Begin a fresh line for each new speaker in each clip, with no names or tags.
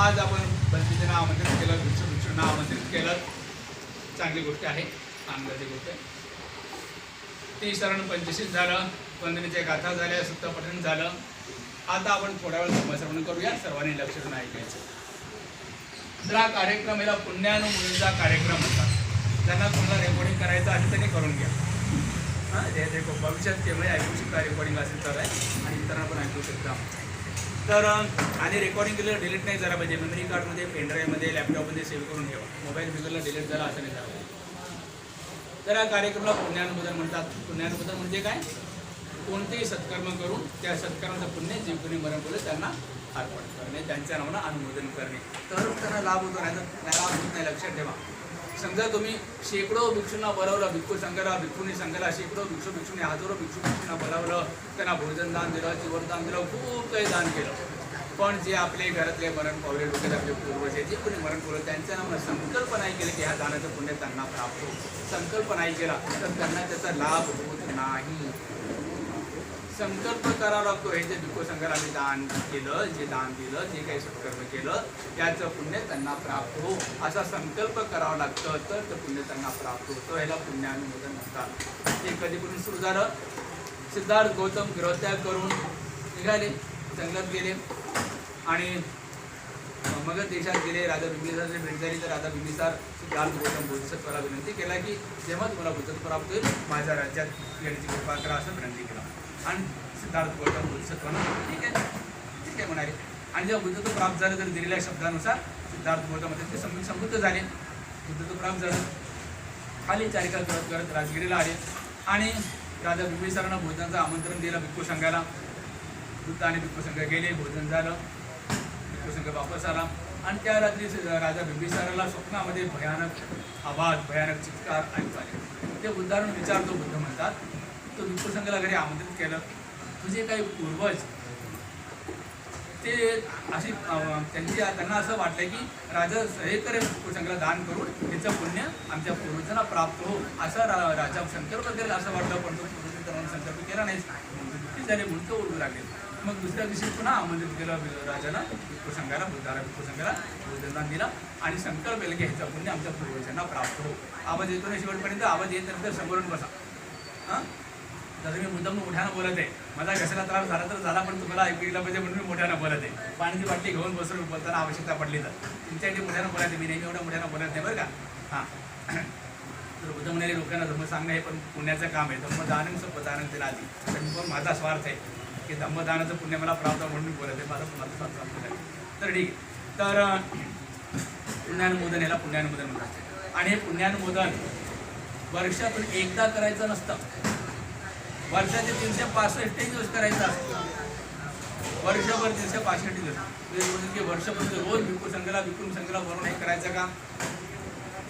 आज आपण बंदीजना आमंत्रित केलं भिक्षू भिक्षूंना आमंत्रित केलं. चांगली गोष्ट आहे आनंदाची गोष्ट आहे. ती शरण पंचशीत झालं वंदनेच्या गाथा झाल्या सुत्त झालं. आता आपण थोड्या वेळ समस्रवण करूया सर्वांनी लक्ष देऊन ऐकायचं. तर हा कार्यक्रम याला पुण्यानुमुळीचा कार्यक्रम होता. त्यांना तुम्हाला रेकॉर्डिंग करायचं आणि त्यांनी करून घ्या. हां ते भविष्यात केवळ ऐकू शकता रेकॉर्डिंग असेल तर आहे. आणि इतरांना पण ऐकू शकता. तर आणि रेकॉर्डिंग केलं डिलीट नाही झाला पाहिजे. मेमरी कार्डमध्ये पेनड्राईव्हमध्ये लॅपटॉपमध्ये सेव्ह करून ठेवा. मोबाईल बिगरला डिलीट झाला असं नाही झालं पाहिजे. तर या कार्यक्रमाला पुण्यानुबोधन म्हणतात. पुण्यानुबोधन म्हणजे काय? कोणतेही सत्कर्म करून त्या सत्कर्माचं पुण्य जे कोणी मरण बोलले त्यांना अर्पण करणे त्यांच्या नावानं अनुमोदन करणे. तर त्यांना लाभ होतो नाही तर लाभ होत नाही लक्षात ठेवा. समजा तुम्ही शेकडो भिक्षूंना बोलावलं भिक्खू संघाला भिक्खूंनी संघाला शेकडो भिक्षू भिक्षूने हजारो भिक्षू भिक्षूंना बोलावलं त्यांना भोजन दान दिलं जीवनदान दिलं खूप काही दान केलं. पण जे आपले घरातले मरण पावले लोक आपले पूर्वज आहेत, जे कोणी मरण पावलं त्यांच्या नावानं संकल्प नाही केलं की ह्या दानाचं पुण्य त्यांना प्राप्त संकल्प नाही केला तर त्यांना त्याचा लाभ होत नाही. संकल्प करावा लागतो हे जे भिक्खू संघाला आम्ही दान केलं जे दान दिलं जे काही सत्कर्म केलं त्याचं पुण्य त्यांना प्राप्त हो. असा संकल्प करावा लागतं तर ते पुण्य त्यांना प्राप्त होतं. ह्याला पुण्यानुमोदन म्हणतात. हे कधीपासून सुरू झालं? सिद्धार्थ गौतम गृहत्याग करून निघाले जंगलात गेले आणि मगध देशात गेले. राजा बिंबिसारची भेट झाली तर राजा बिंबिसार सिद्धार्थ गौतम बोधिसत्वाला विनंती केला की जेव्हा तुम्हाला बुद्धत्व प्राप्त होईल माझ्या राज्यात येण्याची कृपा करा असं विनंती केला. आणि सिद्धार्थ गौतम बोधिसत्वानं ठीक आहे. ठीक आहे म्हणाले. आणि जेव्हा बुद्धत्व प्राप्त झालं तर दिलेल्या शब्दानुसार सिद्धार्थ गौतम ते सम समृद्ध झाले. बुद्धत्व प्राप्त झालं. खाली चारिका करत करत राजगिरीला आले. आणि राजा बिंबिसारानं भोजनाचं आमंत्रण दिलं भिक्खू संघाला. बुद्ध आणि भिक्खू संघ गेले भोजन झालं. भिक्खू संघ वापस आला. आणि त्या रात्री राजा बिंबिसाराला स्वप्नामध्ये भयानक आवाज भयानक चित्कार ऐकू आले. ते उदाहरण विचारतो बुद्ध म्हणतात. तो भिक्खू घरी आमंत्रित केलं. म्हणजे काही पूर्वज ते अशी त्यांची त्यांना असं वाटलं की राजा सहेकर करे दान करून त्याचं पुण्य आमच्या पूर्वजांना प्राप्त हो असं रा राजा संकल्प करेल असं वाटलं पण तो पूर्वज संकल्प केला नाही. दुःखी झाले म्हणून तो ओरडू लागले. मग दुसऱ्या दिवशी पुन्हा आमंत्रित केलं राजाला भिक्खू बुद्धाला भिक्खू संघाला दिला आणि संकल्प केलं की ह्याचं पुण्य आमच्या पूर्वजांना प्राप्त हो. आवाज येतो ना शेवटपर्यंत? आवाज येत नंतर समोरून बसा. हां? जसं मी मुद्दाम मोठ्यानं बोलत आहे. माझा घशाला त्रास झाला तर झाला पण तुम्हाला ऐकू गेला पाहिजे म्हणून मी मोठ्यानं बोलत आहे. पाण्याची बाटली घेऊन बसून बोलताना आवश्यकता पडली तर. तुमच्यासाठी मोठ्यानं बोलत आहे मी नेहमी एवढं मोठ्यानं बोलत नाही बरं का? हां. तर बुद्ध म्हणाले लोकांना धम्म सांगणं हे पण पुण्याचं काम आहे. धम्मदानं संपदानं ते आधी तर पण माझा स्वार्थ आहे की धम्मदानाचं पुण्य मला प्राप्त म्हणून मी बोलत आहे. माझा माझा स्वार्थ आहे. तर ठीक तर पुण्यानुमोदन याला पुण्यानुमोदन म्हणतात. आणि हे पुण्यानुमोदन वर्षातून एकदा करायचं नसतं. वर्षाचे तीनशे पासष्ट दिवस करायचा वर्षभर तीनशे पासष्ट दिवस. रोज की वर्षभर रोज विकू संघाला विकून संघाला भरून हे करायचं का?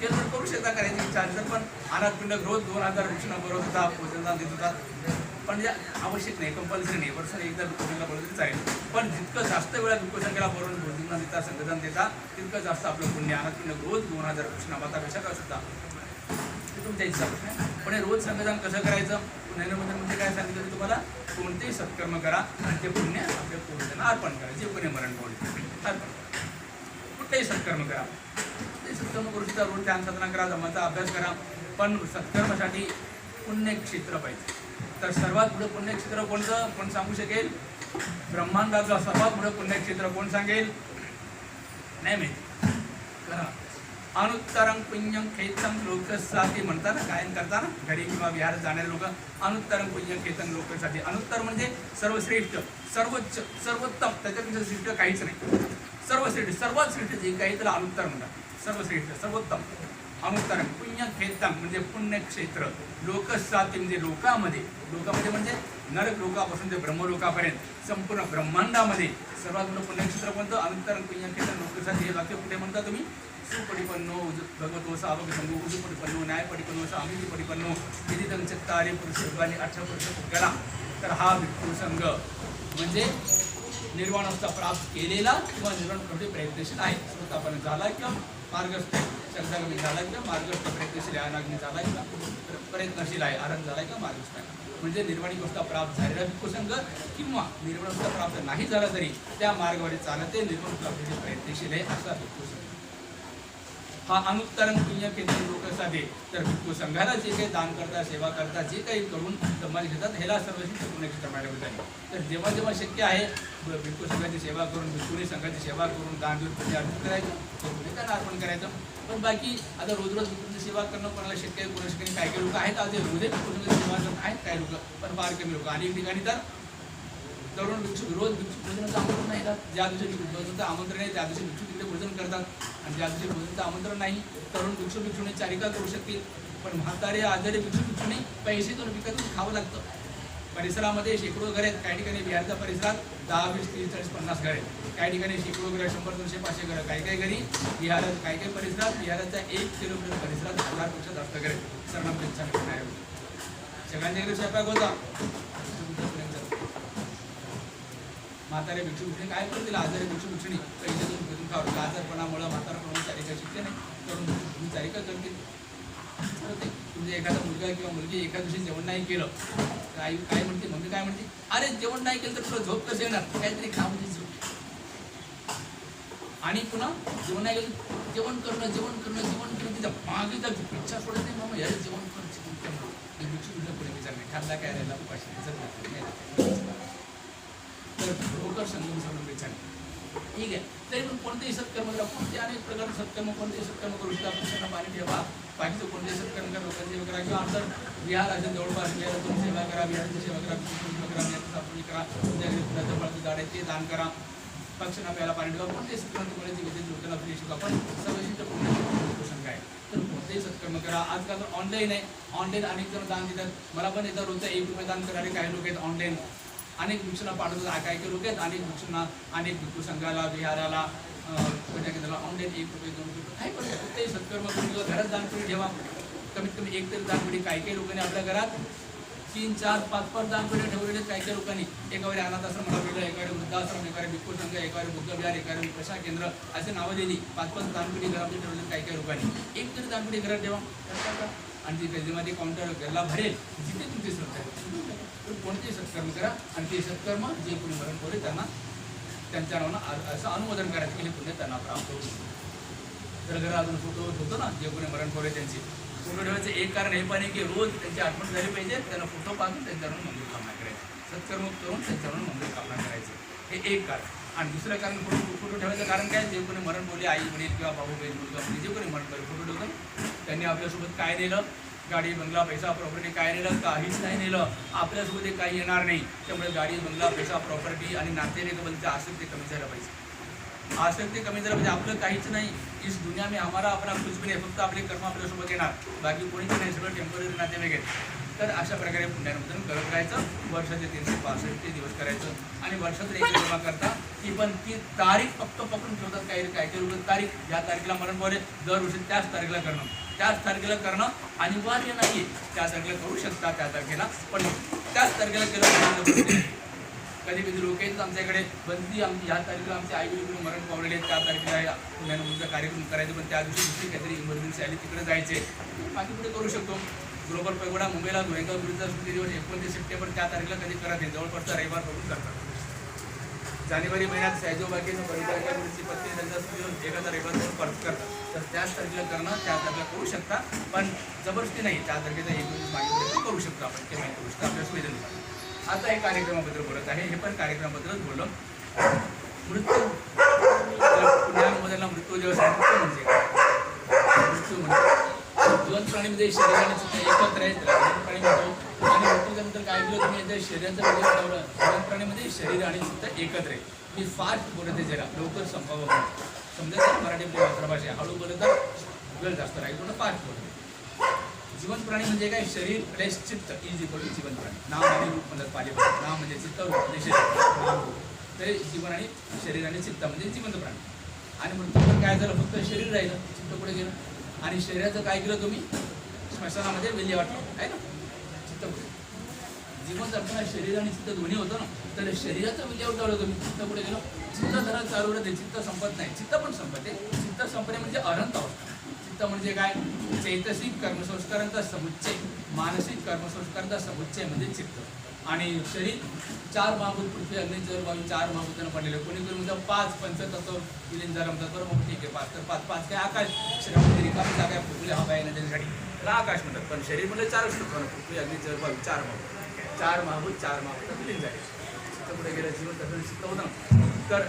ते तर करू शकता करायची इच्छा असेल तर पण अनाथ पिंड रोज दोन हजार भिक्षूंना बरोबर होता पोषणदान देत होता. पण जे आवश्यक नाही कंपल्सरी नाही. वर्षाने एकदा भिक्खू संघाला बरोबर तरी चालेल. पण जितकं जास्त वेळा भिक्खू भरून बरोबर भोजनदान देता संघदान देता तितकं जास्त आपलं पुण्य अनाथ पिंड रोज दोन हजार भिक्षूंना माता कशा का ते तुमच्या इच्छा प्रश्न पण हे रोज संघदान कसं करायचं? पुण्यामध्ये म्हणजे काय सांगितलं की तुम्हाला? कोणतेही सत्कर्म करा आणि ते पुण्य आपल्या पूर्वजांना अर्पण करा. जे कोणी मरण पावले अर्पण करा. कुठलेही सत्कर्म करा. ते सत्कर्म करू शकता. रोज ध्यान साधना करा जमाचा अभ्यास करा. पण सत्कर्मासाठी पुण्यक्षेत्र पाहिजे. तर सर्वात पुढे पुण्यक्षेत्र कोणतं? कोण सांगू शकेल? ब्रह्मांडातलं सर्वात पुढे पुण्यक्षेत्र कोण सांगेल? नाही माहिती. करा. अनुत्तरं पुण्यं खेतं लोकसाठी म्हणतात ना गायन करताना घरी किंवा विहार जाणारे लोक अनुत्तरं पुण्यं खेतं लोकसाठी अनुत्तर म्हणजे सर्वश्रेष्ठ सर्वोच्च सर्वोत्तम त्याच्यापेक्षा श्रेष्ठ काहीच नाही. सर्वश्रेष्ठ सर्वात श्रेष्ठ जे काही त्याला अनुत्तर म्हणतात. सर्वश्रेष्ठ सर्वोत्तम. अनुत्तरं पुण्य खेतं म्हणजे पुण्यक्षेत्र. लोकसाती म्हणजे लोकामध्ये. लोकामध्ये म्हणजे नरक लोकापासून ते ब्रह्मलोकापर्यंत. संपूर्ण ब्रह्मांडामध्ये. सर्वात मोठं पुण्यक्षेत्र कोणतं? अनुत्तरं पुण्यक्षेत्र लोकसाठी हे वाक्य कुठे म्हणता तुम्ही? सुपटिपन्नो उज- भगवतो सावक संगो उजुपटिपन्नो न्यायपटिपन्नो सामिती पटिपन्नो विदितं चत्तारे पुरुष युगाने अठरा पुरुष पुरुषला तर हा भिक्खू संघ म्हणजे निर्वाणाचा अवस्था प्राप्त केलेला किंवा निर्वाण करणे प्रयत्नशील आहे. स्वतःपर्यंत झाला किंवा मार्गस्थ शब्दागमी झालाय का मार्गस्थ प्रयत्नशील आहे अनाग्नी झालाय किंवा प्रयत्नशील आहे आरंभ झाला का मार्गस्थ आहे. म्हणजे निर्वाणी अवस्था प्राप्त झालेला भिक्खुसंघ किंवा निर्वाण अवस्था प्राप्त नाही झाला तरी त्या मार्गावर चालते निर्वाण प्राप्तीचे म्हणजे प्रयत्नशील आहे असा भिक्खू संघ. हा अनुत्तरण केंद्रीय लोक तर भिक्खू संघाला जे काही दान करता सेवा करता जे काही करून समाज घेतात ह्याला सर्वश्रेष्ठ पुण्यक्षेत्र होत आहे. तर जेव्हा जेव्हा शक्य आहे भिक्खू संघाची सेवा करून भिक्खुनी संघाची सेवा करून दान देऊन पुण्य अर्पण करायचं ते अर्पण करायचं. पण बाकी आता रोज रोज भिक्खूंची सेवा करणं कोणाला शक्य आहे कोणाच्या काही काही लोक आहेत आज रोज भिक्खू संघाची सेवा करत आहेत काही लोक पण फार कमी लोक. आणि ठिकाणी तर तरुण भिक्षुक रोज भिक्षुक भोजनाचं आमंत्रण नाही येतात ज्या दिवशी भोजनाचं आमंत्रण आहे त्या दिवशी भिक्षुक तिथे भोजन करतात. आणि ज्या दिवशी भोजनाचं आमंत्रण नाही तरुण भिक्षुक भिक्षुणी चारिका करू शकतील. पण म्हातारे आजारी भिक्षुक भिक्षुणी पैसे विकतून खावं लागतं. परिसरामध्ये शेकडो घरे आहेत. काही ठिकाणी बिहारच्या परिसरात दहा वीस तीस चाळीस पन्नास घर आहेत. काही ठिकाणी शेकडो घर शंभर दोनशे पाचशे घर काही काही घरी बिहार काही काही परिसरात बिहाराच्या एक किलोमीटर परिसरात हजारपेक्षा जास्त घरे आहेत. सगळ्यांच्या घरी स्वयंपाक होता. म्हातारे भिक्षू भिक्षणी काय करतील आजारी भिक्षू भिक्षणी पैशातून देऊन फिरून खावं आजारपणामुळे म्हातारपणामुळे चारिका शिकते नाही. करून तुम्ही चारिका करतील ते. तुमचे एखादा मुलगा किंवा मुलगी एका दिवशी जेवण नाही केलं. तर आई काय म्हणते? मम्मी काय म्हणते? अरे जेवण नाही केलं तर तुला झोप कसं येणार? काहीतरी खा म्हणजे झोप. आणि पुन्हा जेवण नाही केलं जेवण करणं जेवण करणं जेवण करणं. तिच्यामागे जायची इच्छा सोडत नाही. मामा यार जेवण कर भिक्षू भिक्षू पुढे विचार नाही ठरला काय राहिला? उपाशी नाही तर लवकर संगम समजून विचार ठीक आहे. तरी पण कोणतेही सत्कर्म करा. कोणते अनेक प्रकारचे सत्कर्म कोणतेही सत्कर्म करू शकता. पुरुषांना पाणी ठेवा. बाकीचं कोणतेही सत्कर्म करा. लोकांची सेवा करा. किंवा आमचं विहार असेल जवळपास विहारातून सेवा करा. विहाराची सेवा करा. सेवा करा. स्थापनी करा. तुमच्या फुलाचं फळाचं झाड आहे ते दान करा. पक्षांना प्यायला पाणी ठेवा. कोणतेही सत्कर्म तुम्हाला जीवित लोकांना फ्री शिका पण सर्वशिष्ट पुण्य आहे. तर कोणतेही सत्कर्म करा. आजकाल ऑनलाईन आहे. ऑनलाईन अनेक जण दान देतात. मला पण येतात रोजचा एक रुपये दान करणारे काही लोक आहेत ऑनलाईन अनेक भिक्षूंना पाठवतात. काही काही लोक आहेत? अनेक भिक्षूंना अनेक भिक्षू संघाला विहाराला पूजा केंद्राला ऑनलाईन एक रुपये दोन रुपये काही पण कुठेही सत्कर्म करून घरात दानपेढी ठेवा. कमीत कमी एक तरी दानपेढी काही काही लोकांनी आपल्या घरात तीन चार पाच पाच दानपेढ्या ठेवलेले काही काही लोकांनी. एका वेळी अनाथ आश्रम वेगळं एका वेळी वृद्धाश्रम एका वेळी भिक्खू संघ एका वेळी बुद्ध विहार एका वेळी प्रशा केंद्र असे नावं दिली. पाच पाच दानपेढी घरामध्ये ठेवलेले काही काही लोकांनी. एक तरी दानपेढी घरात ठेवा. आणि ती गल्लीमध्ये काउंटर घरला भरेल जिथे तुमची श्रद्धा आहे. तर कोणतेही सत्कर्म करा आणि ते सत्कर्म जे कोणी मरण पावले त्यांना त्यांच्या नावानं असं अनुमोदन करायचं की हे पुण्य त्यांना प्राप्त होईल. तर घरा अजून फोटो होतो ना जे कोणी मरण पोरे त्यांची. फोटो ठेवायचं एक कारण हे पण आहे की रोज त्यांची आठवण झाली पाहिजे त्यांना फोटो पाहून त्यांच्यावरून मंदिर कामना करायचं. सत्कर्म करून त्यांच्यावरून मंदिर कामना करायचं. हे एक कारण. आणि दुसरं कारण फोटो फोटो ठेवायचं कारण काय? जे कोणी मरण बोलले आई वडील किंवा भाऊ बहीण मुलगा जे कोणी मरण बोलले फोटो ठेवतो त्यांनी आपल्यासोबत काय नेलं? गाडी बंगला पैसा प्रॉपर्टी काय नेलं काहीच नाही नेलं. आपल्यासोबत हे काही येणार नाही. त्यामुळे गाडी बंगला पैसा प्रॉपर्टी आणि नातेवाईकाबद्दलचं आसक्ती कमी झालं पाहिजे. आसक्ती कमी झालं म्हणजे आपलं काहीच नाही. इस दुनिया में हमारा अपना कुछ भी नाही. फक्त आपले कर्म आपल्यासोबत येणार. बाकी कोणीच नाही. सगळं टेंपररी नातेवाईक आहेत. तर अशा प्रकारे पुण्यानुमोदन करत राहायचं. वर्षाचे तीनशे पासष्ट ते दिवस करायचं. आणि वर्षातून एक जमा करता ती पण ती तारीख फक्त पकडून ठेवतात काही काही. काही लोक तारीख ज्या तारखेला मरण पावले दरवर्षी त्याच तारखेला करणं. त्याच तारखेला करणं अनिवार्य नाही. त्या तारखेला करू शकता त्या तारखेला पण त्याच तारखेला केलं कधी कधी लोक येतात आमच्याकडे बंदी आमची ह्या तारखेला आमचे आई वडील मरण पावलेले आहेत. त्या तारखेला मुलगा कार्यक्रम करायचा पण त्या दिवशी दुसरी काहीतरी इमर्जन्सी आली तिकडे जायचे. बाकी पुढे करू शकतो. ग्लोबल पैगोडा मुंबईला गोयंका विरुद्ध दिवस एकोणतीस सप्टेंबर त्या तारखेला कधी करत जवळपासचा रविवार करून करतात जानेवारी महिन्यात सैजो बागेनं परिवाराच्या गुरुची त्यांचा स्मृती एक हजार रविवार परत करतात. तर त्याच तारखेला करणं त्या तारखेला करू शकता पण जबरदस्ती नाही. त्या तारखेचा एकोणतीस मागे करू शकतो आपण ते माहिती गोष्ट आपल्या सुविधेनुसार आता हे कार्यक्रमाबद्दल बोलत आहे. हे पण कार्यक्रमाबद्दलच बोललो. मृत्यू पुण्यामधला मृत्यू दिवस आहे. मृत्यू म्हणजे मृत्यू म्हणजे दोन प्राणीमध्ये म्हणजे शरीराने एकत्र आहेत. दोन प्राणी म्हणतो आणि काय केलं तुम्ही? याच्या शरीराचं म्हणजे ठेवलं दोन शरीर आणि चित्त एकत्र आहे. मी फास्ट बोलत आहे जरा लवकर संपावं समजा जर मराठी आपली मातृभाषा आहे हळू बोलत तर वेळ जास्त राहील म्हणून फास्ट बोलत जीवन प्राणी म्हणजे काय? शरीर प्लेस चित्त इज इक्वल टू जीवन प्राणी नाम आणि रूप म्हणतात पाली नाम म्हणजे चित्त रूप म्हणजे शरीर. नाम तर जीवन आणि शरीर आणि चित्त म्हणजे जिवंत प्राणी आणि मृत्यू काय झालं? फक्त शरीर राहिलं चित्त पुढे गेलं. आणि शरीराचं काय केलं तुम्ही? स्मशानामध्ये विल्हेवाट वाटलं आहे ना? चित्त पुढे. जिवंत असताना शरीर आणि चित्त दोन्ही होतं ना तर शरीराचं म्हणजे विलय उठवलं तुम्ही चित्त पुढे गेलो चित्त जरा चालू राहते चित्त संपत नाही. चित्त पण संपते चित्त संपणे म्हणजे अनंत अवस्था. चित्त म्हणजे काय? चैतसिक कर्मसंस्कारांचा समुच्चय. मानसिक कर्मसंस्कारांचा समुच्चय म्हणजे चित्त. आणि शरीर चार महाभूत पृथ्वी अग्नि जर वायू चार महाभूतांना पडलेले कोणी कोणी म्हणतात पाच पंचतत्व विलीन झालं म्हणतात बरं मग ठीक आहे पाच तर पाच पाच काय आकाश? शरीरामध्ये रिकामी जागा आहे हवा आहे नद्यांसाठी त्याला आकाश म्हणतात पण शरीर म्हणजे चार असतो पृथ्वी अग्नि जल चार महाभूत. चार महाभूत चार महाभूत विलीन झाले. चित्तपुढे गेलं जीवन तसं चित्त होतं तर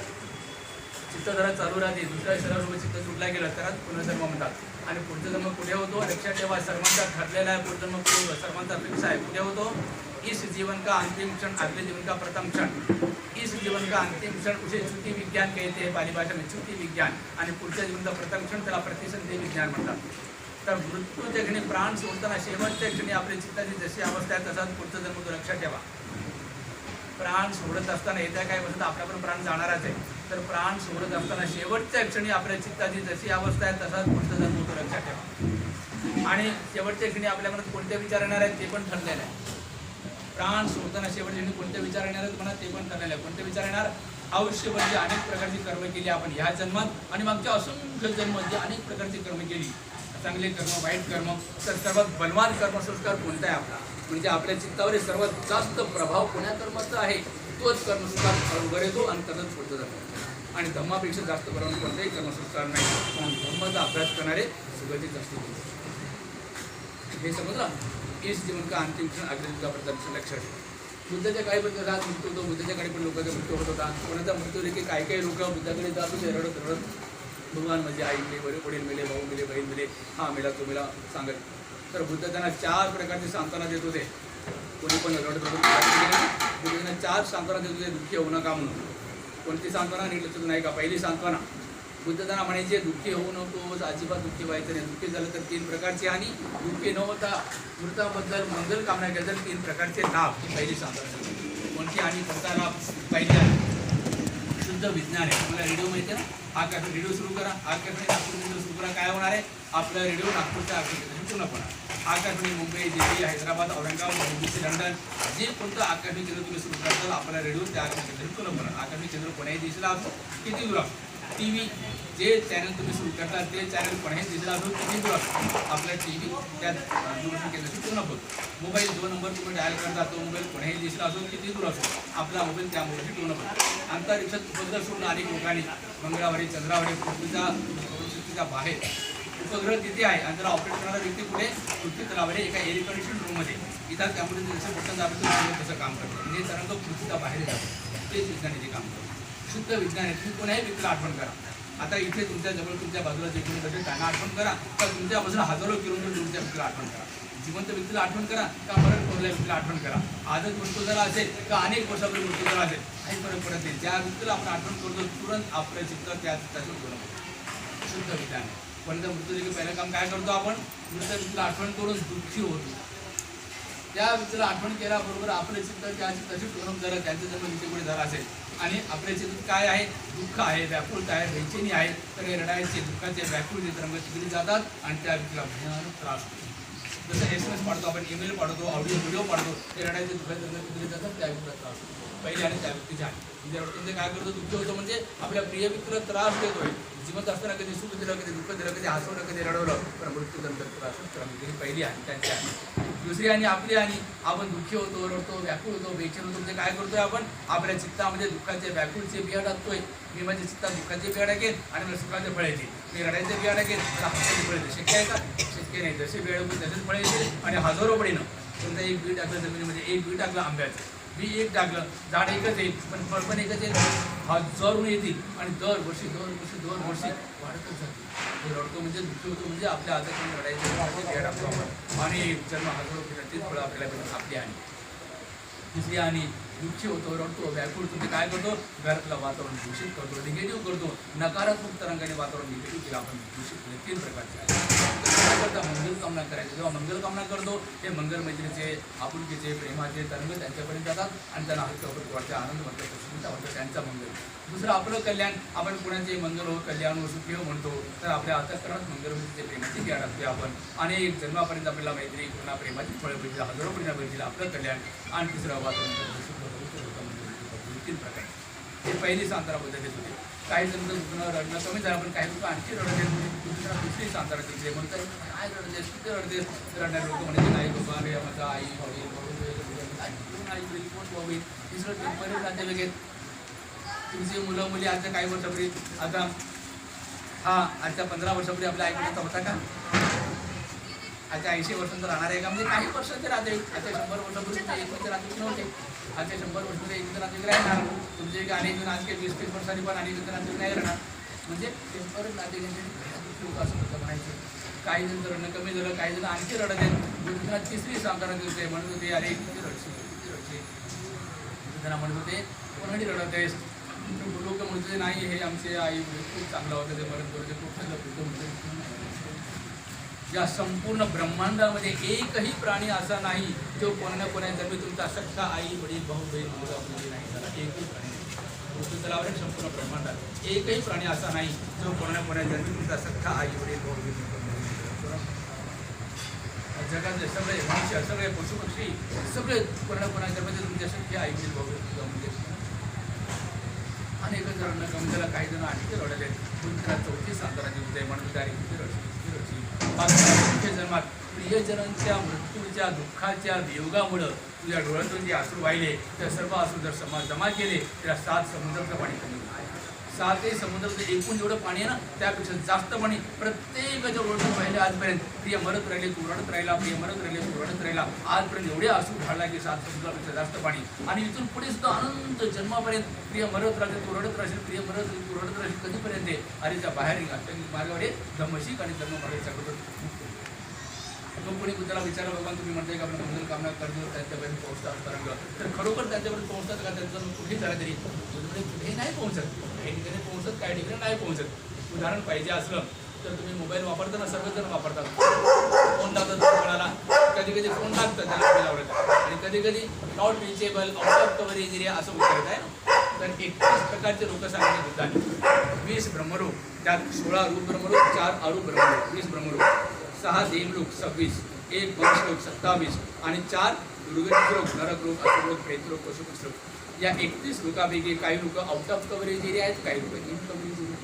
चित्त जरा चालू राहते. दुसऱ्या शरीरावर चित्त सुटला गेलं त्याला पुनर्जन्म म्हणतात. आणि पुढचा जन्म कुठे होतो? लक्षात ठेवा सर्वांचा ठरलेला आहे पुढचा जन्म कुठे- सर्वांचा अपेक्षा आहे. कुठे होतो? इस जीवन का अंतिम क्षण? अगले जीवन का प्रथम क्षण? इस जीवन का अंतिम क्षण? उसे च्युती विज्ञान कहते हैं पाली भाषा में च्युती विज्ञान. आणि पुढच्या जीवनचा प्रथम क्षण त्याला प्रतिसंधी विज्ञान म्हणतात. तर मृत्यूच्या क्षणी प्राण सोडताना शेवटच्या क्षणी आपल्या चित्ताची जशी अवस्था आहे तसाच पुढचा जन्म तो लक्षात ठेवा. प्राण सोडत असताना येत्या काही वर्षात आपला पण प्राण जाणारच आहे. तर प्राण सोडत असताना शेवटच्या क्षणी आपल्या चित्ताची जशी अवस्था आहे तसाच पुढचा जन्म तो लक्षात ठेवा. आणि शेवटच्या क्षणी आपल्या मनात कोणते विचार येणार आहेत ते पण ठरलेलं आहे. प्राण सोडताना शेवटच्या क्षणी कोणते विचार येणार आहेत म्हणा ते पण ठरलेलं आहे. कोणते विचार येणार? आयुष्य म्हणजे अनेक प्रकारची कर्म केली आपण. ह्या जन्मात आणि मागच्या असंख्य जन्मात जे अनेक प्रकारची कर्म केली. चांगले कर्म वाईट कर्म तर सर्वात बलवान कर्मसंस्कार कोणता आहे आपला? म्हणजे आपल्या चित्तावर सर्वात जास्त प्रभाव कोण्या कर्माचा आहे तोच कर्मसंस्कार अवघड येतो आणि त्यातच पुढचं जातो. आणि धम्मापेक्षा जास्त प्रमाण कोणताही कर्मसंस्कार नाही. म्हणून धम्माचा अभ्यास करणारे सुगती जास्त हे समजलं? हेच जीवन का अंतिम क्षण? अग्रजीचा प्रदर्शन लक्षात ठेवा. बुद्धाच्या काही पण रात मृत्यू होतो बुद्धाच्या काळी पण लोकांचा मृत्यू होत होता. कोणाचा मृत्यू देखील की काही काही लोक बुद्धाकडे जात होते रडत रडत भगवान म्हणजे आई मिले बरे वडील मेले भाऊ मिले बहीण मिले हा मेला तो मेला सांगत. तर बुद्ध त्यांना चार प्रकारचे सांत्वना देत होते. कोणी पण रडत रडत त्यांना चार सांत्वना देत होते दुःखी होऊ नका म्हणून. कोणती सांत्वना? नीट नाही का? पहिली सांत्वना. बुद्ध त्यांना म्हणायचे दुःखी होऊ नकोस अजिबात दुःखी व्हायचं नाही. दुःखी झालं तर तीन प्रकारचे आणि दुःखी न होता मृताबद्दल मंगल कामना केलं तर तीन प्रकारचे लाभ. ही पहिली सांत्वना. कोणती आणि कोणता लाभ? पहिली आहे शुद्ध विज्ञान आहे. तुम्हाला रेडिओ माहिती आहे ना? हा कॅफे रेडिओ सुरू करा. हा कॅफे नागपूर रेडिओ सुरू करा. काय होणार आहे? आपला रेडिओ नागपूरच्या आकाशवाणी पूर्ण होणार. आकाशवाणी म्हणजे मुंबई दिल्ली हैदराबाद औरंगाबाद मुंबई लंडन. जे कोणतं आकाशवाणी केंद्र तुम्ही सुरू करताल आपला रेडिओ त्या आकाशवाणी पूर्ण होणार. आकाशवाणी केंद्र कोण्याही दिवशीला असो किती दूर असो टी व्ही जे चॅनल तुम्ही सुरू करता ते चॅनल कोणाही दिसला असून किती दूर आपला टी व्ही त्या दूरदर्शन केंद्राशी पूर्ण होतो मोबाईल जो नंबर तुम्ही डायल करता तो मोबाईल कोणाही दिसला असून किती दूर असो आपला मोबाईल त्या मोबाईलशी पूर्ण होतो अंतरिक्षात उपग्रह सोडून अनेक लोकांनी मंगळावरी चंद्रावरी पृथ्वीचा पृथ्वीच्या बाहेर. उपग्रह तिथे आहे आणि त्याला ऑपरेट करणारा व्यक्ती पुढे पृथ्वी तलावर एका एअर कंडिशन रूममध्ये इथं त्यामुळे जसं बटन दाबलं तसं काम करतो. म्हणजे तरंग तो पृथ्वीच्या बाहेर जातो. तेच विज्ञान इथे काम करतो. शुद्ध विज्ञान आहे. तुम्ही कोणाही व्यक्तीला आठवण करा. आता इथे तुमच्या जवळ तुमच्या बाजूला जे कोणी बसेल त्यांना आठवण करा. तर तुमच्या बाजूला हजारो किलोमीटर तुमच्या व्यक्तीला आठवण करा. जिवंत व्यक्तीला आठवण करा का परत कोरल्या व्यक्तीला आठवण करा. आजच मृत्यू झाला असेल का अनेक वर्षापूर्वी मृत्यू झाला असेल काही फरक पडत नाही. ज्या व्यक्तीला आपण आठवण करतो तुरंत आपलं चित्र त्या चित्ताचं बोलत शुद्ध विज्ञान. पण त्या मृत्यूदेखील पहिलं काम काय करतो आपण? मृत व्यक्तीला आठवण करून दुःखी होतो. त्या व्यक्तीला आठवण केल्याबरोबर आपलं चित्र त्या चित्ताची पूर्ण झालं त्यांचं जन्म जिथे पुढे झाला असेल. आणि आपल्या चित्तात काय आहे? दुःख आहे व्याकुळता आहे बेचैनी आहे. तर हे रडायचे दुःखाचे व्याकुळ जे रंग शिकले जातात आणि त्या व्यक्तीला भयानक त्रास होतो. जसं एस एम एस पाठवतो आपण ईमेल पाठवतो ऑडिओ व्हिडिओ पाठवतो ते रडायचे दुःखाचे रंग शिकले जातात त्या व्यक्तीला त्रास होतो. पहिले आणि त्या व्यक्तीच्या आहे म्हणजे काय करतो? दुःख होतो म्हणजे आपल्या प्रिय मित्र त्रास देतोय. जिवंत असताना कधी सुख दिलं कधी दुःख दिलं कधी हसवलं कधी रडवलं पण मृत्यूनंतर त्रास होतो. पहिली आहे त्यांची दुसरी आणि आपली आणि आपण दुःखी होतो रडतो व्याकुळ होतो बेचैन होतो म्हणजे काय करतोय आपण? आपल्या चित्तामध्ये दुःखाचे व्याकुळचे बिया टाकतोय मी माझ्या चित्तात दुःखाचे बिया टाकेन आणि मला सुखाचे फळ येतील. मी रडायचे बिया टाकेन मला हसायचे फळ येते शक्य आहे का? शक्य नाही. जसे वेळ होईल तसेच फळ येतील आणि हजारो पडीनं कोणता एक बी टाकलं जमिनीमध्ये एक बी टाकलं आंब्याचं. बी एक टाकलं झाड एकच येईल पण फळ पण एकच येईल हजारून येतील आणि दर वर्षी दर वर्षी दर वर्षी वाढतच जातील. हे रडतो म्हणजे दुःखी होतो म्हणजे आपल्या हातातून लढायचं आपण बिया टाकतो आपण आणि जन्म हजारो केलं तेच फळं आपल्याला आपली आणि. तिसरी आणि दुःखी होतो रडतो व्याकुळ तुम्ही काय करतो? घरातलं वातावरण दूषित करतो निगेटिव्ह करतो नकारात्मक तरंगाने वातावरण निगेटिव्ह केलं आपण दूषित केलं तीन प्रकारचे आहेत. करता? मंगल कामना करायची. जेव्हा मंगल कामना करतो ते मंगल मैत्रीचे आपुलकीचे प्रेमाचे तरंग त्यांच्यापर्यंत जातात आणि त्यांना हक्क वाटते आनंद वाटतो प्रसन्नता वाटतं त्यांचा मंगल. दुसरं आपलं कल्याण आपण कुणाचे मंगल हो कल्याण हो सुखी हो म्हणतो तर आपल्या अंतकरणात मंगल मैत्रीचे प्रेमाची ज्ञान असते आपण. अनेक जन्मापर्यंत आपल्याला मैत्री पुन्हा प्रेमाची फळं भेटतील हजारो परिणाम भेटतील आपलं कल्याण आणि तिसरं वातावरण शुद्ध पवित्र होतं म्हणजे तीन प्रकार हे पहिली सांतारा पद्धतीत होती काही जण दुखणं रडणं कमी झालं पण काही लोक आणखी रडत आहेत दुसरा दुसरी सांतारा तिथे म्हणतात काय रडते किती रडते रडणारे लोक म्हणजे नाही बाबा रे माझा आई भाऊ कोण आई वडील कोण बाबी तिसरं ते बरेच नातेवाईक आहेत तुमची मुलं मुली आता काही वर्षापूर्वी आता हा आजच्या पंधरा वर्षापूर्वी आपल्या आईकडे होता का आता ऐंशी वर्षांचा राहणार आहे का म्हणजे काही वर्षांचे राहते आता शंभर वर्षापूर्वी एक वर्ष राहते नव्हते आजच्या शंभर वर्षामध्ये एक जण नातेवाईक राहणार तुमचे एक अनेक जण आज वीस तीस वर्षांनी पण अनेक जण नातेवाईक नाही राहणार. म्हणजे टेम्पर नातेवाईकांचे लोक असं होतं म्हणायचे. काही जण रडणं कमी झालं काही जण आणखी रडत आहेत. म्हणजे बुद्धांना तिसरी सांगताना दिवस म्हणत होते अरे किती रडशी किती रडशी त्यांना म्हणत होते कोणाडी रडत आहेस? लोक म्हणत होते नाही हे आमचे आई खूप चांगलं होतं ते मरण करते खूप चांगलं होतं. म्हणते या संपूर्ण ब्रह्मांडामध्ये एकही प्राणी असा नाही जो कोणा ना कोणा जन्मी तुमचा सख्खा आई वडील भाऊ बहीण मुलगा मुलगी नाही झाला एकही प्राणी नाही. पृथ्वीतलावर आहे संपूर्ण ब्रह्मांडात. एकही प्राणी असा नाही जो कोणा ना कोणा जन्मी तुमचा सख्खा आई वडील भाऊ बहीण जगातले सगळे मनुष्य सगळे पशु पक्षी सगळे कोणा कोणा जन्माचे म्हणजे तुमच्या सख्खे आई वडील भाऊ बहीण अनेक जणांना गमतेला काही जण आणखी रडले तुमच्या चौथी सांगताना उदय म्हणून तारीख किती रडशी मागच्या जन्मात प्रियजनांच्या मृत्यूच्या दुःखाच्या वियोगामुळं तुझ्या डोळ्यातून जे आसू वाहिले त्या सर्व आसू जर समाज जमा केले त्या सात समुद्राचं पाणी कमी होईल. सातही समुद्राचं एकूण जेवढं पाणी आहे ना त्यापेक्षा जास्त पाणी प्रत्येकाच्या डोळ्यातून वाहिले आजपर्यंत प्रिय मरत राहिले तू रडत राहिला प्रिय मरत राहिले तू रडत राहिला आजपर्यंत एवढे अश्रू ढाळला की सात समुद्रापेक्षा जास्त पाणी आणि इथून पुढे सुद्धा अनंत जन्मापर्यंत प्रिय मरत राहिले तू रडत राहशील प्रिय मरत राहील तू रडत राहशील कधीपर्यंत आहे? अरे त्या बाहेर निघा मार्गावर धमशिक आणि धर्म मार्गाच्या कोणी बुद्धाला विचारलं भगवान तुम्ही म्हणताय का आपण मंगल कामना करतो? त्यांच्यापर्यंत पोहोचतात तरंग तर खरोखर त्यांच्यापर्यंत पोहोचतात का? त्यांचं कुठे झालं तरी? बुद्धकडे नाही पोहोचत. काही ठिकाणी पोहोचत काही ठिकाणी नाही पोहोचत. उदाहरण पाहिजे असलं तर तुम्ही मोबाईल वापरताना सर्वजण वापरतात. फोन लागतात कोणाला. कधी कधी फोन लागतात त्याला मोबाईल आवडत आणि कधी कधी not reachable out of coverage area असं उच्चारत आहे. ना तर एकतीस प्रकारचे लोक सांगितले बुद्धाने वीस ब्रह्मरूप त्यात सोळा रूप ब्रह्मरूप चार अरूप ब्रह्मरूप. वीस ब्रह्मरूप. सहा देवलोक सव्वीस एक वंशलोक सत्तावीस आणि चार दुर्गतिलोक नरकलोक असुरलोक प्रेतलोक पशुपक्षलोक या एकतीस लोकांपैकी काही लोक आउट ऑफ कव्हरेज एरिया आहेत काही लोक इन कव्हरेज एरिया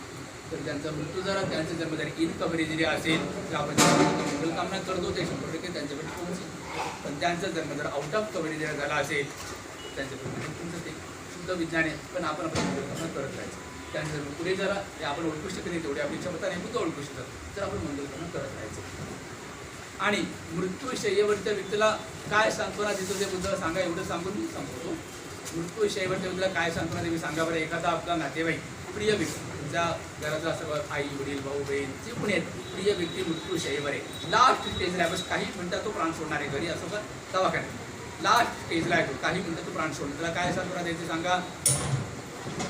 तर त्यांचा मृत्यू झाला त्यांचा जन्म झाला इन कव्हरेज एरिया असेल तर आपण मंगल कामना करतो ते शंभर टक्के त्यांच्याकडे पोहोचेल. पण त्यांचा जन्म जर आउट ऑफ कव्हरेज एरिया झाला असेल त्यांच्याकडे ते शुद्ध विज्ञान आहे पण आपण आपण मंगल कामना करत राहायचं. त्यांचं पुढे जरा आपण ओळखू शकत नाही तेवढी आपली क्षमता नाही बुद्ध ओळखू शकतात तर आपण मंगल करत राहायचं. आणि मृत्यू त्या व्यक्तीला काय सांत्वना देतो ते बुद्ध सांगा एवढं सांगून मी सांगतो मृत्यू शय्येवरच्या व्यक्तीला काय सांत्वना देवी सांगा बरं एखादा आपला नातेवाईक प्रिय व्यक्ती तुमच्या घराचा सर्व आई वडील भाऊ बहीण जे कोणी आहेत प्रिय व्यक्ती मृत्यू शय्येवर आहे लास्ट स्टेजला आहे बस काही मिनटात तो प्राण सोडणार आहे घरी असो का? दवाखान्यात. लास्ट स्टेजला आहे तो काही मिनिटात तो प्राण सोडणार. त्याला काय सांत्वना द्यायची सांगा?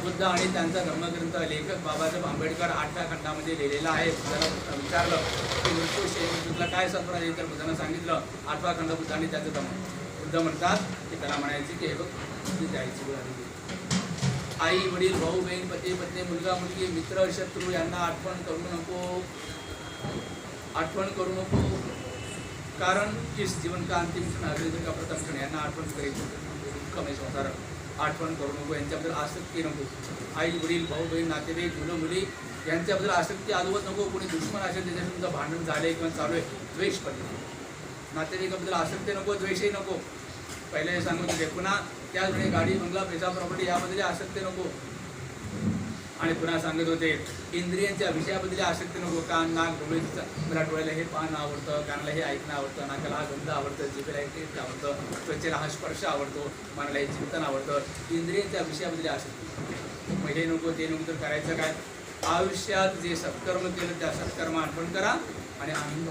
बुद्ध आणि त्यांचा धर्मग्रंथ लेखक बाबासाहेब आंबेडकर आठव्या खंडामध्ये लिहिलेला आहे. बुद्धाला विचारलं की मृत्यू शेवटला काय सांत्वना देईल तर बुद्धानं सांगितलं आठवा खंड बुद्धाने त्याचं धर्म बुद्ध म्हणतात की त्याला म्हणायचे की हे बघ तुझी जायची वेळ आई वडील भाऊ बहीण पती पत्नी मुलगा मुलगी मित्र शत्रू यांना आठवण करू नको. आठवण करू नको. कारण इस जीवन का अंतिम क्षण हृदय का प्रथम क्षण यांना आठवण करेल कमी संसार आठवण करू नको यांच्याबद्दल आसक्ती नको. आई वडील भाऊ बहीण नातेवाईक मुलं मुली यांच्याबद्दल आसक्ती अजूबत नको. कोणी दुश्मन असेल त्याच्या तुमचं भांडण झालंय किंवा चालू आहे द्वेष पडले. नातेवाईकाबद्दल आसक्ती नको द्वेषही नको. पहिले हे सांगत होते पुन्हा त्याचवेळी गाडी बंगला पैसा प्रॉपर्टी यामध्ये आसक्ती नको. आणि पुन्हा सांगत होते इंद्रियांच्या विषयाबद्दल आसक्ती नको कान नाक डोळे मला डोळ्याला हे पान आवडतं कानाला हे ऐकणं आवडतं नाकाला हा गंध आवडतं जिभेला हे टेस्ट आवडतं त्वचेला हा स्पर्श आवडतो मनाला हे चिंतन आवडतं. इंद्रियांच्या विषयाबद्दल आसक्ती मग हे नको ते नको तर करायचं काय? आयुष्यात जे सत्कर्म केलं त्या सत्कर्म आठवण करा आणि आनंद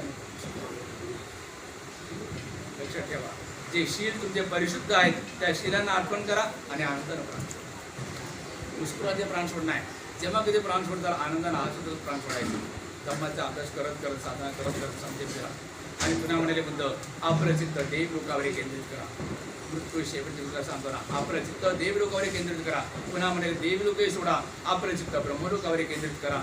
लक्षात ठेवा. जे शील तुमचे परिशुद्ध आहेत त्या शिलांना अर्पण करा आणि आनंद करा सोडा प्राण सोडणं आहे जेव्हा कधी प्राण सोडतात आनंदानं आज प्राण सोडायचे धम्माचा अभ्यास करत करत साधना करत करत संकेत करा आणि पुन्हा म्हणाले बुद्ध अप्रचित्त देव लोकावर केंद्रित करा. मृत्यू शेवटचे तुला सांगतो ना अप्रचित्त देव लोकावर केंद्रित करा. पुन्हा म्हणाले देव लोके सोडा अप्रचित्त ब्रह्मलोकावर केंद्रित करा.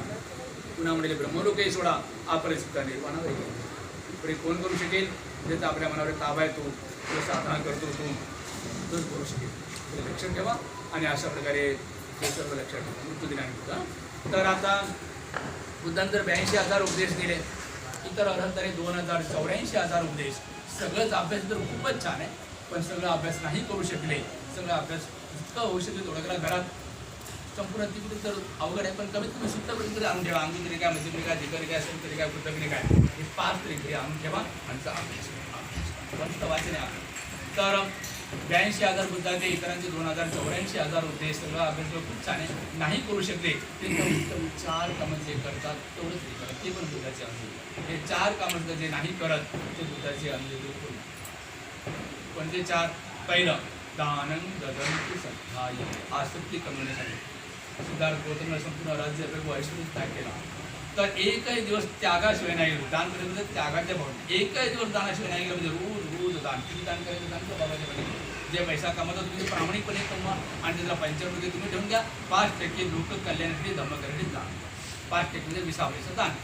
पुन्हा म्हणाले ब्रह्मलोके सोडा अप्रचित्त निर्माणावर केंद्रित पुढे कोण करू शकेल? ज्याचा आपल्या मनावर ताबा येतो तो साधना करतो तो तोच करू शकेल. हे लक्षात ठेवा. आणि अशा प्रकारे हे सर्व लक्षात ठेवा मृत्यू दिनानिमित्त तर आता बुद्धांनी जर ब्याऐंशी हजार उपदेश दिले इतर अर्थाने दोन हजार चौऱ्याऐंशी हजार उपदेश सगळंच अभ्यास तर खूपच छान आहे पण सगळं अभ्यास नाही करू शकले सगळा अभ्यास जितकं होऊ शकले तेवढं करा घरात संपूर्ण तिकडे तर अवघड आहे पण कमीत कमी सुद्धापर्यंत आणून ठेवा अंगी तरी काय म्हणजे काय जिकरी काय असेल तरी काय पुस्तकरी काय हे पाच तरी आणून ठेवा आणि अभ्यास वाचने तर ब्याऐंशी हजार बुद्धाचे इतरांचे दोन हजार चौऱ्याऐंशी हजार होते. सगळं अभ्यास खूप छान आहे. नाही करू शकले ते चार कामं जे करतात तेवढंच ते करत. ते पण बुद्धाचे अंग हे चार कामं जे नाही करत ते बुद्धाचे अंग कोणते चार पहिलं दानं ददन सत्ताय आसक्ती कमवण्यासाठी सिद्धार्थ गौतम संपूर्ण राज्य ऐश्वर्य त्याग केला. तर एकही दिवस त्यागाशिवाय नाही दान करायचं त्यागाच्या भावना. एकही दिवस दानाशिवाय नाही गेलं म्हणजे रोज दान किती दान करायचं दान तर बाबाच्या जे पैसा कमवतो तुम्ही प्रामाणिकपणे कमवा आणि त्याला पंचावन्न तुम्ही ठेवून द्या. पाच टक्के लोक कल्याणासाठी जमा करण्यासाठी दान पाच टक्के म्हणजे विसा पैसा दान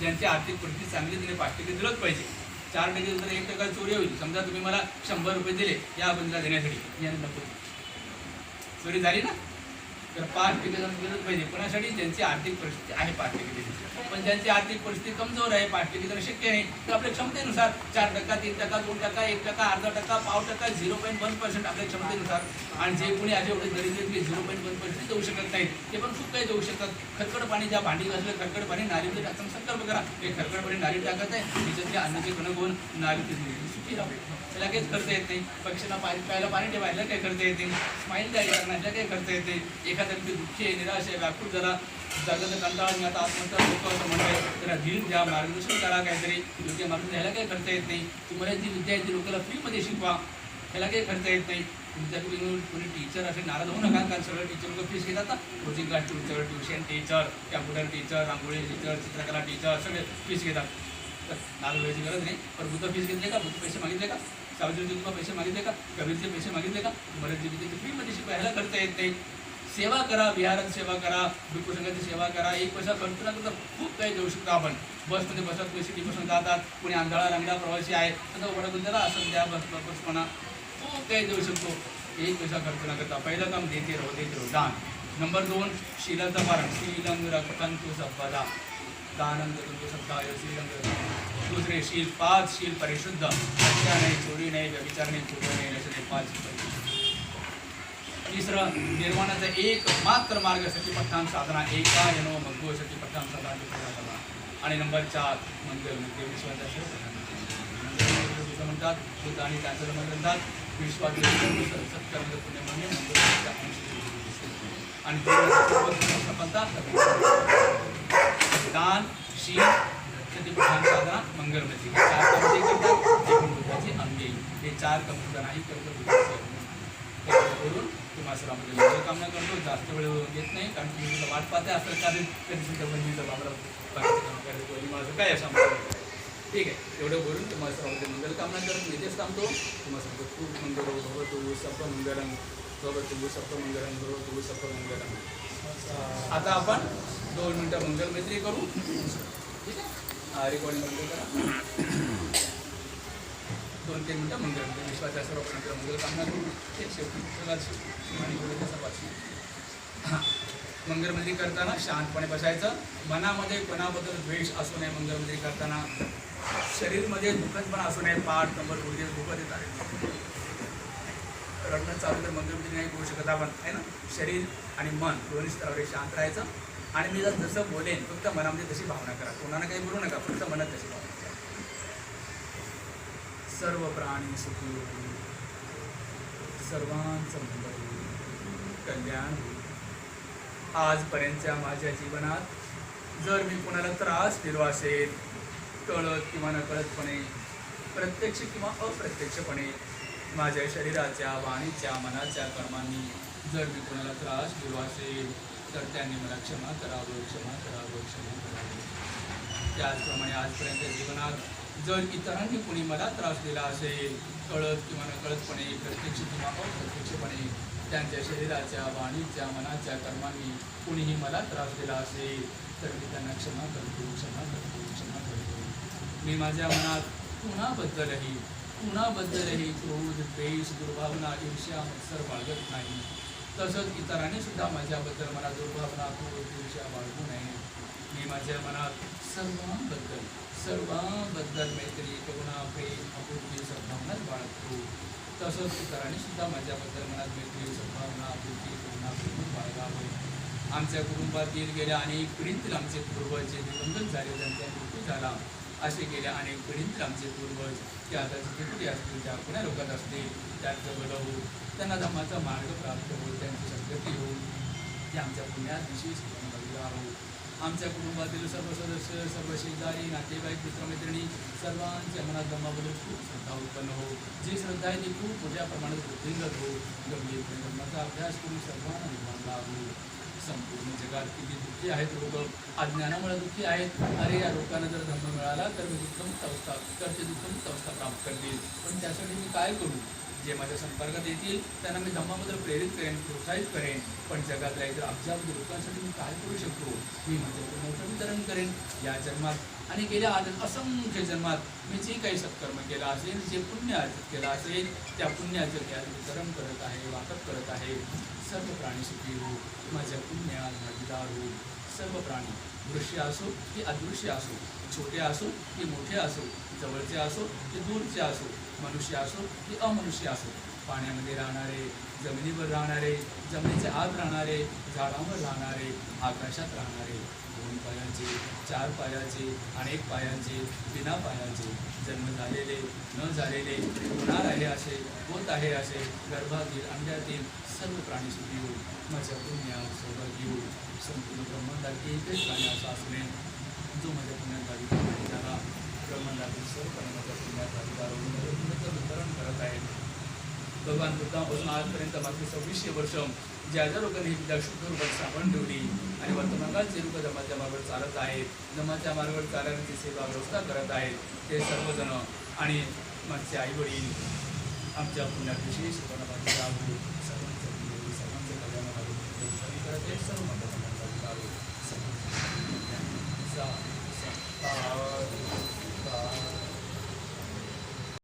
ज्यांची आर्थिक परिस्थिती चांगली तिने पाच टक्के दिलंच पाहिजे. चार टक्के नंतर एक टक्का चोरी होईल. समजा तुम्ही मला शंभर रुपये दिले या बंदला देण्यासाठी. यांना नको. चोरी झाली ना? तर पाच टक्के जण पाहिजे कोणासाठी? ज्यांची आर्थिक परिस्थिती आहे पाच टक्के पण ज्यांची आर्थिक परिस्थिती कमजोर आहे पाच टक्के तर शक्य नाही तर आपल्या क्षमतेनुसार चार टक्का तीन टक्का दोन टक्का एक टक्का अर्धा टक्का पाव टक्का झिरो पॉईंट वन पर्सेंट आपल्या क्षमतेनुसार. आणि जे कोणी आज एवढे दरिद्र की झिरो पॉईंट वन पर्सेंट देऊ शकत नाहीत. ते पण खूप काही देऊ शकतात. खरकड पाणी ज्या भांडी घासलं खरकड पाणी नालीमध्ये म्हणजे टाकून संकल्प करा. हे खरकड पाणी नारी टाकत आहे. त्याच्यातले अन्नाचे कणक होऊन नारी राहते त्याला काहीच करता येत नाही. पक्षीला पाणी प्यायला पाणी ठेवायला काय करता येते स्माईल द्यायला करण्याला काही करता येते एखाद्या व्यक्ती दुःखी आहे निराश आहे व्याकुळ झाला जगाचं कंटाळा आता आत्महत्या लोक असं म्हणतात त्याला धीर द्या मार्गदर्शन करा काहीतरी. योग्य मार्ग द्यायला काही करता येत नाही. तुम्हाला जी विद्या आहे ती लोकांना फ्रीमध्ये शिकवा. त्याला काही करता येत नाही. तुमच्याकडून कोणी टीचर असे नाराज होऊ नका कारण सगळं टीचर लोक फीस घेतात ना. Coaching class teacher tuition teacher computer teacher rangoli teacher चित्रकला टीचर सगळे फीस घेतात. तर नाराज व्हायची गरज नाही. पण बुद्ध फीस घेतले का? बुद्ध पैसे मागितले का? सावित्री तुम्हाला पैसे मागितले का? कबीरचे पैसे मागितले का? तुम्हाला फ्रीमध्ये शिकायला करता येत नाही. सेवा करा विहारात सेवा करा भिक्खू सेवा करा. एक पैसा खर्च न करता खूप काही देऊ शकतो आपण. बसमध्ये बसत पैसे टिपसून जातात. कुणी आंधळा रंगडा प्रवासी आहे. आता उघडा गुंजारा असं द्या बस बसपणा खूप काही देऊ शकतो. एक पैसा खर्च न करता पहिलं काम देते राहू देते राहू. दान नंबर दोन शिलाचा पारण. शिलंग रक्तंतु सपदा दानंद तुमचे सत्ताय श्रीरंग दुसरे शील पाच शील परिशुद्ध। हत्या नाही चोरी नाही व्यभिचार नाही चोरी नाही असे पाच तिसरं निर्माणाचा एक मात्र मार्ग सतीपठ्ठान साधना। एका यनो मग्गो सतीपठ्ठान साधना आणि नंबर चार मंदिर म्हणजे विश्वाचा म्हणतात बुद्ध आणि त्यांचं म्हणतात विश्वाचे सत्य पुण्य म्हणजे आणि दान शील ध्यान साधना मंगलमती हे चार काम करतात ते बुद्धाची अंगे हे चार काम आहे नाही करतो करून तुम्हाला सरामध्ये वेळ कामना करतो. जास्त वेळ घेत नाही कारण तुम्ही तुला वाट पाहते. असं कारण कधी सुद्धा बहिणीचं बाबरा माझं काय असं ठीक आहे. एवढं बोलून तुम्हाला सरामध्ये मंगल कामना करत मी इथेच थांबतो. तुम्हाला सांगतो खूप मंगल भगवतू सप्प मंगलम भगवतू सप्प मंगलम भगवतू सप्प मंगलम आता आपण दोन मिनटं मंगल मैत्री करू. ठीक आहे? रेकॉर्डिंग बंद करा. दोन तीन मिनटं मंगल म्हणजे विश्वाच्या सर्व प्रांताला मंगल कामना करू. एक शेवटी आणि बोलायचं हां. करताना शांतपणे बसायचं. मनामध्ये कोणाबद्दल द्वेष असू नये मंगलमंदिरी करताना. शरीरमध्ये दुखतपणा असू नये. पाठ नंबर गुरुजी दुखत येत आहे रडणं चालू तर मंगलमंदिरी नाही करू शकत आपण. आहे ना? शरीर आणि मन दोन्ही स्तरावर शांत राहायचं. आणि मी जर जसं बोलेन फक्त मनामध्ये तशी भावना करा. कोणाला काही बोलू नका फक्त मनात तशी भावना करा. सर्व प्राणी सुखी. सर्वांचं मंगल. कल्याण आजपर्यंतच्या माझ्या जीवनात जर मी कोणाला त्रास दिलो असेल कळत किंवा नकळतपणे प्रत्यक्ष किंवा अप्रत्यक्षपणे माझ्या शरीराच्या वाणीच्या मनाच्या कर्मांनी जर मी कोणाला त्रास दिलो असेल तर त्यांनी मला क्षमा करावं क्षमा करावं क्षमा करावं. त्याचप्रमाणे आजपर्यंत जीवनात जर इतरांनी कोणी मला त्रास दिला असेल कळत किंवा नकळतपणे प्रत्यक्ष किंवा अप्रत्यक्षपणे त्यांच्या शरीराच्या वाणीच्या मनाच्या कर्मांनी कोणीही मला त्रास दिला असेल तर मी त्यांना क्षमा करतो क्षमा करतो क्षमा करतो. मी माझ्या मनात कुणाबद्दलही कुणाबद्दलही क्रोध द्वेष दुर्भावना ईर्ष्या मत्सर बाळगत नाही. तसंच इतरांनी सुद्धा माझ्याबद्दल मला दुर्भावना क्रोध ईर्ष्या बाळगू नये. मी माझ्या मनात सर्वांबद्दल सर्वांबद्दल मैत्री करुणा प्रेम आपुलकी सद्भावनाच बाळगतो. तसंच इतरांनी सुद्धा माझ्याबद्दल मनात मैत्री सद्भावना आपुलकी करुणा प्रेम बाळगावे. आमच्या कुटुंबातील गेल्या अनेक पिढीतील आमचे पूर्वज जे दिवंगत झाले त्यांचा मृत्यू झाला. असे गेल्या अनेक पिढीतील आमचे पूर्वज ते आता जिथे कुठे असतील ज्या कुण्या लोकात असतील. त्यांचं भलं त्यांना धम्माचा मार्ग प्राप्त होईल त्यांची सद्गती होईल ते आमच्या पुण्यात विशेष आहोत. आमच्या कुटुंबातील सर्व सदस्य सर्व शेजारी नातेवाईक मित्रमैत्रिणी सर्वांच्या मनात धम्माबद्दल खूप श्रद्धा उत्पन्न हो जी श्रद्धा आहे ती खूप मोठ्या प्रमाणात वृद्धिंगत हो गंभीरपणे धर्माचा अभ्यास करून सर्वांना निर्माण लाभो संपूर्ण जगात किती दुःखी आहेत लोक अज्ञानामुळे दुःखी आहेत. अरे या लोकांना जर धर्म मिळाला तर मी दुःखमुक्त अवस्था तर ते दुःखमुक्त अवस्था प्राप्त करतील. पण त्यासाठी मी काय करू? जे माझ्या संपर्कात येतील त्यांना मी धम्माबद्दल प्रेरित करेन प्रोत्साहित करेन. पण जगातल्या इतर अब्जाबद्दल लोकांसाठी मी काय करू शकतो? मी माझं मोठं वितरण करेन या जन्मात. आणि गेल्या आज असंख्य जन्मात मी जे काही सत्कर्म केला असेल जे पुण्य अर्जित केलं असेल त्या पुण्याचं मी आज वितरण करत आहे वाटप करत आहे. सर्व प्राणी सुखी हो माझ्या पुण्यात भागीदार हो सर्व प्राणी दृश्य असो की अदृश्य असो छोटे असो की मोठे असो जवळचे असो की दूरचे असो मनुष्य असो की अमनुष्य असो. पाण्यामध्ये राहणारे जमिनीवर राहणारे जमिनीच्या आत राहणारे झाडांवर राहणारे आकाशात राहणारे दोन पायाचे चार पायाचे अनेक पायांचे बिना पायाचे जन्म झालेले न झालेले होणार आहे असे होत आहे असे गर्भातील अंड्यातील सर्व प्राणी सुखी हो माझ्या पुण्यात सहभागी हो संपूर्ण ब्रह्मांडात एकच प्राणी असा असणे जो माझ्या पुण्यात क्रमांकातील सर्व प्राणी माझ्या पुण्यात भागीदार होऊन वितरण करत आहेत भगवान बुद्धापासून आजपर्यंत मागील सव्वीसशे वर्ष ज्या ज्या लोकांनी ही विद्या शुद्ध रूपात सापडून ठेवली आणि वर्तमानकाल जे लोक धर्माच्या मार्गावर चालत आहेत धर्माच्या मार्गावर चालण्याची सेवा व्यवस्था करत आहेत ते सर्वजण आणि माझे आई वडील आमच्या पुण्यात विशेष सर्वांच्या सर्वांच्या कल्याणाला करत आहेत सर्व मंडळी